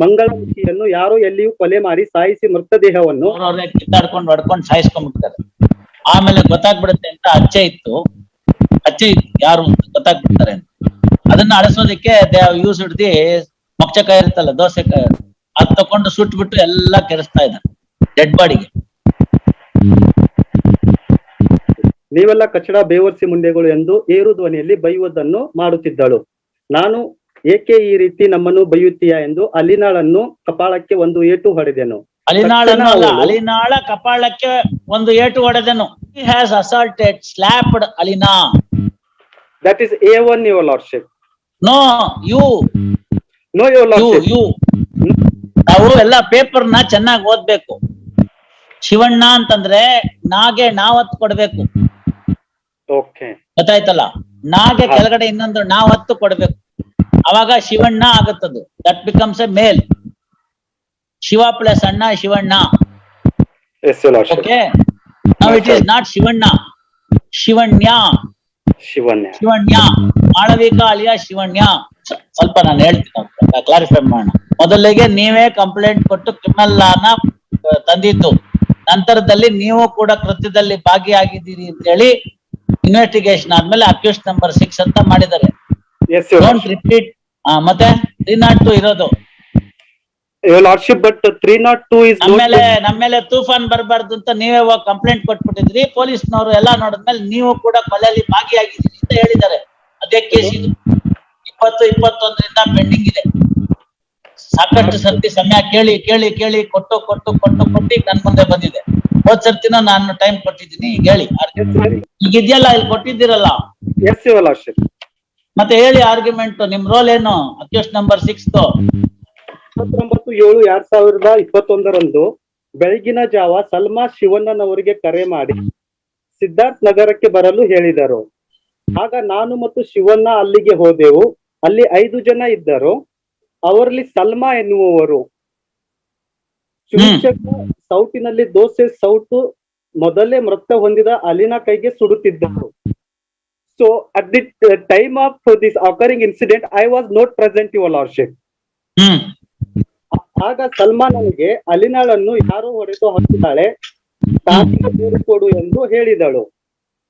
ಮಂಗಳಮುಖಿಯನ್ನು ಯಾರು ಎಲ್ಲಿಯೂ ಕೊಲೆ ಮಾಡಿ ಸಾಯಿಸಿ ಮೃತದೇಹವನ್ನು ಕಿತ್ತಾಡ್ಕೊಂಡು ಹೊಡ್ಕೊಂಡು ಸಾಯಿಸ್ಕೊಂಡ್ಬಿಡ್ತಾರೆ. ಆಮೇಲೆ ಗೊತ್ತಾಗ್ಬಿಡುತ್ತೆ ಅಂತ ಅಚ್ಚೆ ಇತ್ತು. ಅಚ್ಚೆ ಇತ್ತು. ಯಾರು ಅಂತ ಗೊತ್ತಾಗ್ಬಿಡ್ತಾರೆ ಅಂತ. ಅದನ್ನ ಅಳಿಸೋದಕ್ಕೆ ಯೂಸ್ ದಿ ಮೊಕ್ಚಕಾಯಿ ಇರುತ್ತಲ್ಲ ದೋಸೆ ಅದ್ ತಕೊಂಡು ಸುಟ್ಬಿಟ್ಟು ಎಲ್ಲಾ ಕೆರೆಸ್ತಾ ಇದ್ದಾರೆ ಡೆಡ್ ಬಾಡಿಗೆ ನೀವೆಲ್ಲ ಕಚಡ ಬೇವರ್ಸಿ ಮುಂಡೆಗಳು ಎಂದು ಏರು ಧ್ವನಿಯಲ್ಲಿ ಬೈಯುವುದನ್ನು ಮಾಡುತ್ತಿದ್ದಳು. ನಾನು ಏಕೆ ಈ ರೀತಿ ನಮ್ಮನ್ನು ಬೈಯುತ್ತೀಯಾ ಎಂದು ಅಲಿನಾಳನ್ನು ಕಪಾಳಕ್ಕೆ ಒಂದು ಏಟು ಹೊಡೆದೆನು. ಅಲಿನಾಳನ್ನು ಅಲ್ಲ ಅಲಿನಾಳ ಕಪಾಳಕ್ಕೆ ಒಂದು ಏಟು ಹೊಡೆದನು. Has assaulted slapped Alina that is a one your lordship no you no your lordship you ನಾವು ಎಲ್ಲ ಪೇಪರ್ನ ನ ಚೆನ್ನಾಗಿ ಓದ್ಬೇಕು. ಶಿವಣ್ಣ ಅಂತಂದ್ರೆ ನಾಗೆ ನಾವತ್ ಕೊಡ್ಬೇಕು. ಓಕೆ ಗೊತ್ತಾಯ್ತಲ್ಲ? ನಾಗೆ ಕೆಳಗಡೆ ಇನ್ನೊಂದು ನಾವತ್ತು ಹತ್ತು ಕೊಡ್ಬೇಕು. ಅವಾಗ Shivanna ಆಗತ್ತದು. That becomes a male Shiva plus ಅಣ್ಣ Shivanna. Okay it is not Shivanna. Shivanya. Shivanya. Shivanya. Malavika ಅಲಿಯ Shivanya? ಸ್ವಲ್ಪ ನಾನು ಹೇಳ್ತೀನಿ ಕ್ಲಾರಿಫೈ ಮಾಡೋಣ. ಮೊದಲಿಗೆ ನೀವೇ ಕಂಪ್ಲೇಂಟ್ ಕೊಟ್ಟು ಕ್ರಿಮಿನಲ್ ಲಾನ ತಂದಿದ್ದು. ನಂತರದಲ್ಲಿ ನೀವು ಕೂಡ ಕೃತ್ಯದಲ್ಲಿ ಭಾಗಿಯಾಗಿದ್ದೀರಿ ಅಂತ ಹೇಳಿ ಇನ್ವೆಸ್ಟಿಗೇಷನ್ ಆದ್ಮೇಲೆ ಅಕ್ಯೂಸ್ಟ್ ನಂಬರ್ ಸಿಕ್ಸ್ ಅಂತ ಮಾಡಿದ್ದಾರೆ. ಡೋಂಟ್ ರಿಪೀಟ್ ಮತ್ತೆ ತ್ರೀ ನಾಟ್ ಟು ಇರೋದು. Your lordship but three not two is ನಮ್ಮೇಲೆ ನಮ್ಮೇಲೆ ತೂಫಾನ್ ಬರಬಾರ್ದು ಅಂತ ನೀವೇ ಹೋಗಿ ಕಂಪ್ಲೇಂಟ್ ಕೊಟ್ಬಿಟ್ಟಿದ್ರಿ. ಪೊಲೀಸ್ನವರು ಎಲ್ಲಾ ನೋಡಿದ್ಮೇಲೆ ನೀವು ಕೂಡ ಕೊಲೆಯಲ್ಲಿ ಭಾಗಿಯಾಗಿದ್ದೀರಿ ಅಂತ ಹೇಳಿದ್ದಾರೆ. ಅದೇ ಕೇಸ್ ಇದು. ಇಪ್ಪತ್ತು ಇಪ್ಪತ್ತೊಂದರಿಂದ ಪೆಂಡಿಂಗ್ ಇದೆ. ಸಾಕಷ್ಟು ಸರ್ತಿ ಸಮಯ ಕೇಳಿ ಕೇಳಿ ಕೇಳಿ ಕೊಟ್ಟು ಕೊಟ್ಟು ಕೊಟ್ಟು ಕೊಟ್ಟು ಈಗ ನನ್ ಮುಂದೆ ಬಂದಿದೆ. ಹೋದ್ ಸರ್ತಿನ ನಾನು ಟೈಮ್ ಕೊಟ್ಟಿದ್ದೀನಿ. ಈಗ ಹೇಳಿ. ಈಗ ಇದೆಯಲ್ಲ ಇಲ್ಲಿ ಕೊಟ್ಟಿದ್ದೀರಲ್ಲ. ಎಸ್ ಇವಲ್ಲ ಲಾರ್ಡ್ಶಿಪ್ ಮತ್ತೆ ಹೇಳಿ ಆರ್ಗ್ಯುಮೆಂಟ್ ನಿಮ್ ರೋಲ್ ಏನು? ಅಕ್ಯೂಸ್ ನಂಬರ್ ಸಿಕ್ಸ್ ಇಪ್ಪತ್ತೊಂಬತ್ತು ಏಳು ಎರಡ್ ಸಾವಿರದ ಇಪ್ಪತ್ತೊಂದರಂದು ಬೆಳಗಿನ ಜಾವ ಸಲ್ಮಾ ಶಿವಣ್ಣನವರಿಗೆ ಕರೆ ಮಾಡಿ ಸಿದ್ಧಾರ್ಥ್ ನಗರಕ್ಕೆ ಬರಲು ಹೇಳಿದರು. ಆಗ ನಾನು ಮತ್ತು ಶಿವಣ್ಣ ಅಲ್ಲಿಗೆ ಹೋದೆವು. ಅಲ್ಲಿ ಐದು ಜನ ಇದ್ದರು. ಅವರಲ್ಲಿ ಸಲ್ಮಾ ಎನ್ನುವವರು. ಶಿವಶಕ ಸೌಟಿನಲ್ಲಿ ದೋಸೆ ಸೌಟು ಮೊದಲೇ ಮೃತ ಹೊಂದಿದ ಅಲಿನ ಕೈಗೆ ಸುಡುತ್ತಿದ್ದರು. So at the time of this occurring incident I was not present your lordship hmm. ಆಗ ಸಲ್ಮಾನ್ ನನಗೆ ಅಲಿನಾಳನ್ನು ಯಾರೋ ಹೊಡೆದು ಹಾಕಿದ್ದಾಳೆ ದೂರು ಕೊಡು ಎಂದು ಹೇಳಿದಳು.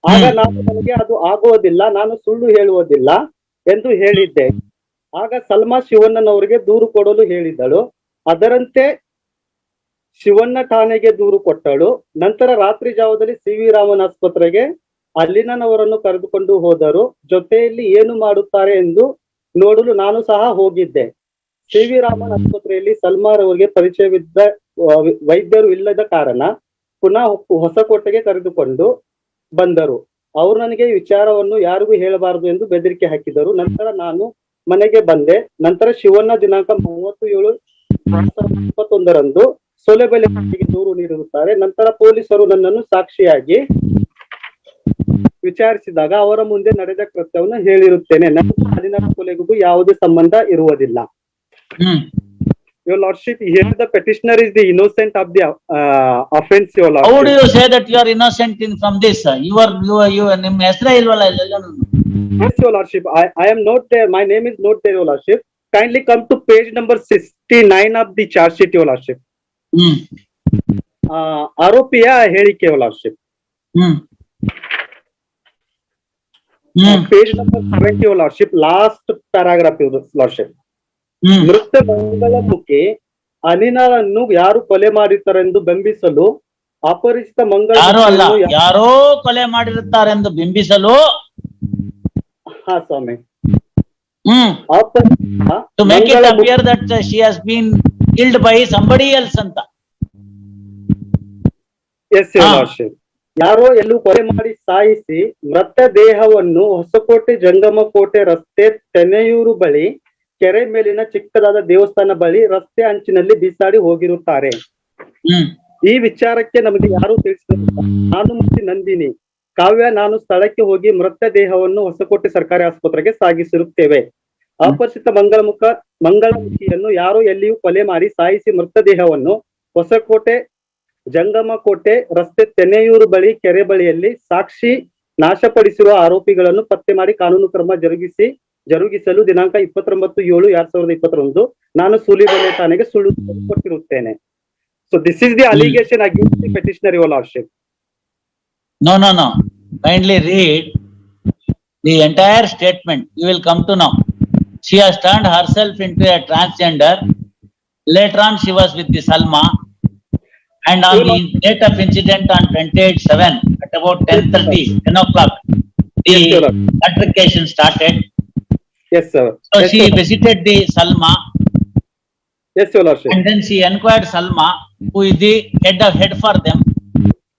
ಆಗ ನಾನು ನನಗೆ ಅದು ಆಗುವುದಿಲ್ಲ ನಾನು ಸುಳ್ಳು ಹೇಳುವುದಿಲ್ಲ ಎಂದು ಹೇಳಿದ್ದೆ. ಆಗ ಸಲ್ಮಾ ಶಿವಣ್ಣನವರಿಗೆ ದೂರು ಕೊಡಲು ಹೇಳಿದಳು. ಅದರಂತೆ ಶಿವಣ್ಣ ಠಾಣೆಗೆ ದೂರು ಕೊಟ್ಟಳು. ನಂತರ ರಾತ್ರಿ ಜಾವದಲ್ಲಿ ಸಿ ವಿ ರಾಮನ್ ಆಸ್ಪತ್ರೆಗೆ ಅಲ್ಲಿನವರನ್ನು ಕರೆದುಕೊಂಡು ಹೋದರು. ಜೊತೆಯಲ್ಲಿ ಏನು ಮಾಡುತ್ತಾರೆ ಎಂದು ನೋಡಲು ನಾನು ಸಹ ಹೋಗಿದ್ದೆ. ಸಿ ವಿ ರಾಮನ್ ಆಸ್ಪತ್ರೆಯಲ್ಲಿ ಸಲ್ಮಾರ್ ಅವರಿಗೆ ಪರಿಚಯವಿದ್ದ ವೈದ್ಯರು ಇಲ್ಲದ ಕಾರಣ ಪುನಃ ಹೊಸಕೋಟೆಗೆ ಕರೆದುಕೊಂಡು ಬಂದರು. ಅವರು ನನಗೆ ವಿಚಾರವನ್ನು ಯಾರಿಗೂ ಹೇಳಬಾರದು ಎಂದು ಬೆದರಿಕೆ ಹಾಕಿದರು. ನಂತರ ನಾನು ಮನೆಗೆ ಬಂದೆ. ನಂತರ ಶಿವಣ್ಣ ದಿನಾಂಕ ಮೂವತ್ತು ಏಳು ಇಪ್ಪತ್ತೊಂದರಂದು ಸೊಲೆಬೆಲೆ ದೂರು ನೀಡಿರುತ್ತಾರೆ. ನಂತರ ಪೊಲೀಸರು ನನ್ನನ್ನು ಸಾಕ್ಷಿಯಾಗಿ ವಿಚಾರಿಸಿದಾಗ ಅವರ ಮುಂದೆ ನಡೆದ ಕೃತ್ಯವನ್ನು ಹೇಳಿರುತ್ತೇನೆ. ಹದಿನಾಲ್ಕು ಕೊಲೆಗೂ ಯಾವುದೇ ಸಂಬಂಧ ಇರುವುದಿಲ್ಲ. Your lordship here the petitioner is the innocent of the offence your lord how do you say that innocent in from this lordship I I am not my name is not there lordship kindly come to page number 69 of the charge sheet your lordship hmm. ಆರೋಪಿಯ ಹೇಳಿಕೆ your lordship hmm. Number seventy lordship last paragraph last lordship ನೃತ್ಯ ಮಂಗಳಮುಖಿ ಅನಿನನ್ನು ಯಾರು ಕೊಲೆ ಮಾಡಿದ್ದಾರೆಂದು ಬಿಂಬಿಸಲು ಅಪರಿಚಿತ ಮಂಗಳ ಯಾರೋ ಕೊಲೆ ಮಾಡಿರುತ್ತಾರೆಂದು ಬಿಂಬಿಸಲು? ಹಾ ಸ್ವಾಮಿ. ಹ್ಮ್. ಅಪರಿಚಿತ to make it ಮಂಗಳಮುಖಿ- appear that she has been killed by somebody else ಅಂತ. Yes lordship. ಯಾರೋ ಎಲ್ಲೂ ಕೊಲೆ ಮಾಡಿ ಸಾಯಿಸಿ ಮೃತ ದೇಹವನ್ನು ಹೊಸಕೋಟೆ ಜಂಗಮ ಕೋಟೆ ರಸ್ತೆ ತೆನೆಯೂರು ಬಳಿ ಕೆರೆ ಮೇಲಿನ ಚಿಕ್ಕದಾದ ದೇವಸ್ಥಾನ ಬಳಿ ರಸ್ತೆ ಅಂಚಿನಲ್ಲಿ ಬಿಸಾಡಿ ಹೋಗಿರುತ್ತಾರೆ. ಈ ವಿಚಾರಕ್ಕೆ ನಮಗೆ ಯಾರು ತಿಳಿಸಿಲ್ಲ ನಾನು ಮತ್ತೆ ನಂದಿನಿ. ಕಾವ್ಯ ನಾನು ಸ್ಥಳಕ್ಕೆ ಹೋಗಿ ಮೃತ ದೇಹವನ್ನು ಹೊಸಕೋಟೆ ಸರ್ಕಾರಿ ಆಸ್ಪತ್ರೆಗೆ ಸಾಗಿಸಿರುತ್ತೇವೆ. ಅಪರಿಚಿತ ಮಂಗಳಮುಖ ಮಂಗಳಮುಖಿಯನ್ನು ಯಾರೋ ಎಲ್ಲಿಯೂ ಕೊಲೆ ಮಾಡಿ ಸಾಯಿಸಿ ಮೃತ ದೇಹವನ್ನು ಹೊಸಕೋಟೆ ಜಂಗಮ ಕೋಟೆ ರಸ್ತೆ ತೆನೆಯೂರು ಬಳಿ ಕೆರೆ ಬಳಿಯಲ್ಲಿ ಸಾಕ್ಷಿ ನಾಶಪಡಿಸಿರುವ ಆರೋಪಿಗಳನ್ನು ಪತ್ತೆ ಮಾಡಿ ಕಾನೂನು ಕ್ರಮ ಜರುಗಿಸಿ ಜರುಗಿಸಲು ದಿನಾಂಕ ಇಪ್ಪತ್ತೊಂಬತ್ತು ಏಳು ಎರಡ್ ಸಾವಿರದ ಇಪ್ಪತ್ತೊಂದು ನಾನು ಸೂಲಿಬೆಲೆ ಠಾಣೆಗೆ ಸುಳ್ಳು ಕೊಟ್ಟಿರುತ್ತೇನೆ so this is the allegation against the petitioner your lordship No, no, no. Kindly read the entire statement. You will come to know. She has turned herself into a transgender. Later. And on the date of incident on 28-7, at about 10.30, 10 o'clock, the yes, altercation started. Yes, sir. So yes, she sir. visited the Salma. Yes, Your Lordship. And then she inquired Salma, who is the head of head for them.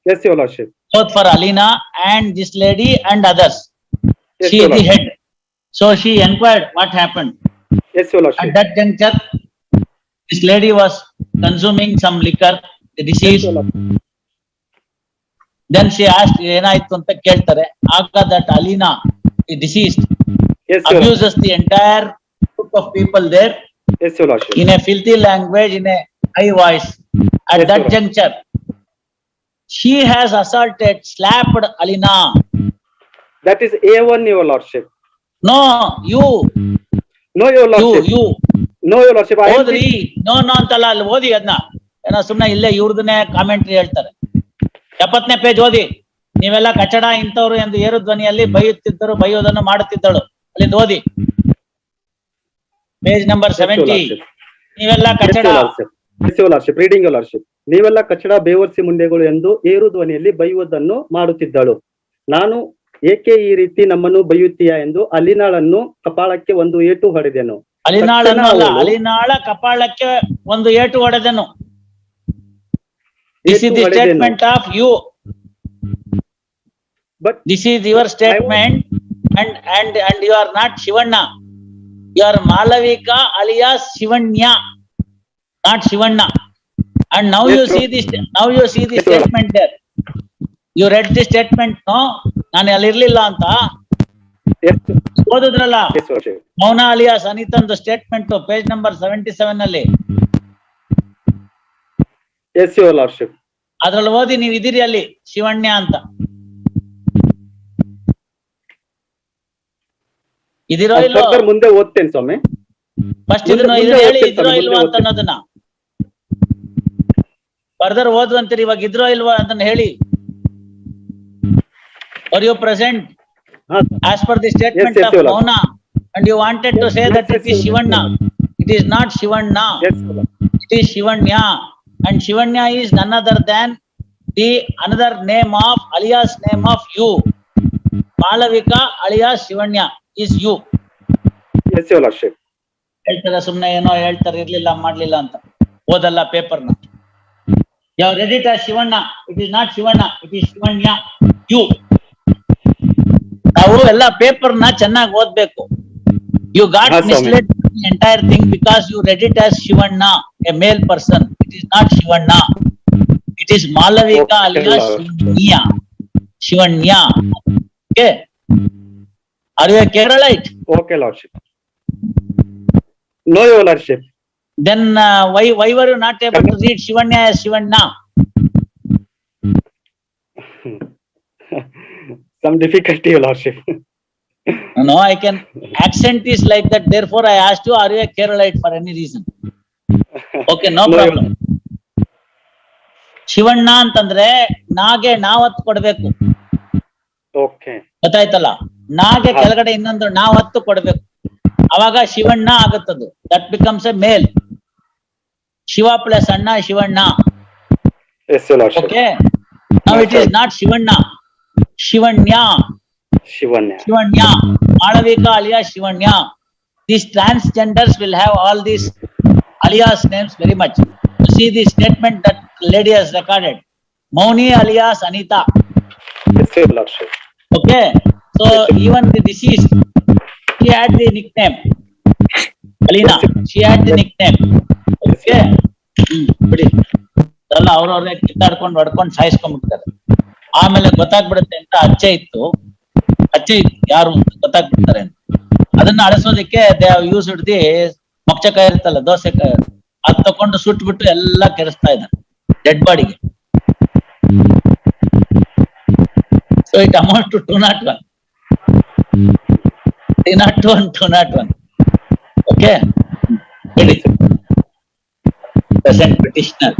Yes, Your Lordship. Both for Alina and this lady and others. Yes, she is the head. So she inquired what happened. Yes, Your Lordship. At that juncture, this lady was consuming some liquor the yes deceased. Your Then she asked ಏನಾಯ್ತು ಅಂತ ಕೇಳ್ತಾರೆ. ಆಗ that Alina, the deceased, yes your abuses the entire group of people there yes your lordship in a filthy language, in a high voice. At Yes, that juncture, she has assaulted, slapped Alina. That is a one your lordship No, you, no your you, lordship you. No your lordship ಓದ್ರಿ no no ಅಂತಲ್ಲ ಅಲ್ಲಿ ಓದಿ ಅದನ್ನ ಏನೋ ಸುಮ್ನೆ ಇಲ್ಲೇ ಇವ್ರದನ್ನೇ commentary ಹೇಳ್ತಾರೆ. ಎಪ್ಪತ್ತನೇ ಪೇಜ್ ಓದಿ ನೀವೆಲ್ಲ ಕಚಡ ಇಂಥವ್ರು ಎಂದು ಏರು ಧ್ವನಿಯಲ್ಲಿ ಬೈಯುತ್ತಿದ್ದರು ಬೈಯೋದನ್ನು ಮಾಡುತ್ತಿದ್ದಳು. ಅಲ್ಲಿಂದ ಓದಿ. ಪೇಜ್ ನಂಬರ್ ಸೆವೆಂಟಿ ನೀವೆಲ್ಲ ಕಚಡ ರೀಡಿಂಗ್ ನೀವೆಲ್ಲ ಕಚಡ ಬೇವರ್ಸಿ ಮುಂಡೆಗಳು ಎಂದು ಏರು ಧ್ವನಿಯಲ್ಲಿ ಬೈಯುವುದನ್ನು ಮಾಡುತ್ತಿದ್ದಳು. ನಾನು ಏಕೆ ಈ ರೀತಿ ನಮ್ಮನ್ನು ಬೈಯುತ್ತೀಯಾ ಎಂದು ಅಲಿನಾಳನ್ನು ಕಪಾಳಕ್ಕೆ ಒಂದು ಏಟು ಹೊಡೆದೆನು. ಅಲಿನಾಳನ್ನು ಅಲ್ಲ ಅಲಿನಾಳ ಕಪಾಳಕ್ಕೆ ಒಂದು ಏಟು ಹೊಡೆದನು. This is the statement of you. But you This is your statement and, and, and you are not Shivanna. You are Malavika alias Shivanya, not Shivanna. And now you see this, now you see the statement there. You read the statement, no? ನಾನು ಅಲ್ಲಿ ಇರ್ಲಿಲ್ಲ ಅಂತ odudralla ಓದಿದ್ರಲ್ಲ Mouna alias ಅನಿತಂದು statement page number seventy seven ಅಲ್ಲಿ yes your lordship ಅದ್ರಲ್ಲಿ ಓದಿ ನೀವು ಇದೀರಿ ಅಲ್ಲಿ ಶಿವಣ್ಯ ಅಂತ. ಇದಿರೋ ಇಲ್ಲೋ ಮುಂದೆ ಓದ್ತೇನೆ ಸ್ವಾಮಿ. ಫಸ್ಟ್ ಇದನ್ನ ಇದನ್ನ ಹೇಳಿ ಇದ್ರೋ ಇಲ್ವಾ ಅಂತ ಅನ್ನೋದನ್ನ ಫರ್ದರ್ ಓದುವಂತೀರಿ ಇವಾಗ ಇದ್ರೋ ಇಲ್ವಾ ಅಂತ ಹೇಳಿ. Are you present as per the statement of Mouna and you wanted to say that it is Shivanna it is not Shivanna it is Shivanya. And Shivanya is none other than the another name of alias name of you. Malavika alias Shivanya is you. Yes your lordship ಹೇಳ್ತಾರೆ ಸುಮ್ನೆ ಏನೋ ಹೇಳ್ತಾರೆ ಇರ್ಲಿಲ್ಲ ಮಾಡ್ಲಿಲ್ಲ ಅಂತ. ಓದಲ್ಲ ಪೇಪರ್ನ ಯಾವ read it Shivanna it is not Shivanna it is Shivanya you ನಾವು ಎಲ್ಲ ಪೇಪರ್ನ ಚೆನ್ನಾಗಿ ಓದ್ಬೇಕು. You got misled the entire thing because you read it as Shivanna, a male person. It is not Shivanna. It is Malavika alias Shivanya. Shivanya. Okay. Are you a Keralite? Okay, Lordship. No, Your Lordship. Then uh, why why were you not able to read Shivanya as Shivanna? Some difficulty, Your Lordship. No, I can accent is like that. Therefore, I asked you, are you a Keralite for any reason? Okay, no No, problem. Shivanna ಅಂತಂದ್ರೆ ನಾಗೆ ನಾವತ್ ಕೊಡ್ಬೇಕು okay ಗೊತ್ತಾಯ್ತಲ್ಲ ನಾಗೆ ಹಾ. ಕೆಳಗಡೆ ಇನ್ನೊಂದು ನಾವತ್ತು ಕೊಡ್ಬೇಕು ಅವಾಗ Shivanna ಆಗುತ್ತದು that becomes a male Shiva plus ಅಣ್ಣ Shivanna okay now it is not Shivanna Shivanya shivanya Shivanya, Madhavika alias Shivanya. These transgenders will have all these alias names very much. You see the statement that lady has recorded. Mauni alias Anita. yes Okay. So even the deceased, she had the nickname. Alina, she had the nickname. Okay. Hmm, ಬಿಡಿ ಅವ್ರವ್ರೇ ಕಿತ್ತಾಡ್ಕೊಂಡು ಹೊಡ್ಕೊಂಡು ಸಾಯಿಸ್ಕೊಂಡ್ಬಿಡ್ತಾರೆ ಆಮೇಲೆ ಗೊತ್ತಾಗ್ಬಿಡುತ್ತೆ ಅಂತ ಅಚ್ಚೆ ಇತ್ತು ಅಚ್ಚೆ ಯಾರು ಗೊತ್ತಾಗ್ಬಿಡ್ತಾರೆ. ಅಂತ ಅದನ್ನ ಅಳಿಸೋದಕ್ಕೆ ದೇ ಯೂಸ್ ದಿ ಕೈ ಇರುತ್ತಲ್ಲ ದೋಸೆಕಾಯಿ ಅದ್ ತಕೊಂಡು ಸುಟ್ಬಿಟ್ಟು ಎಲ್ಲಾ ಕೆರೆಸ್ತಾ ಇದ್ದಾರೆ ಡೆಡ್ ಬಾಡಿಗೆ so it amount to not one T not one two not one okay present petitioner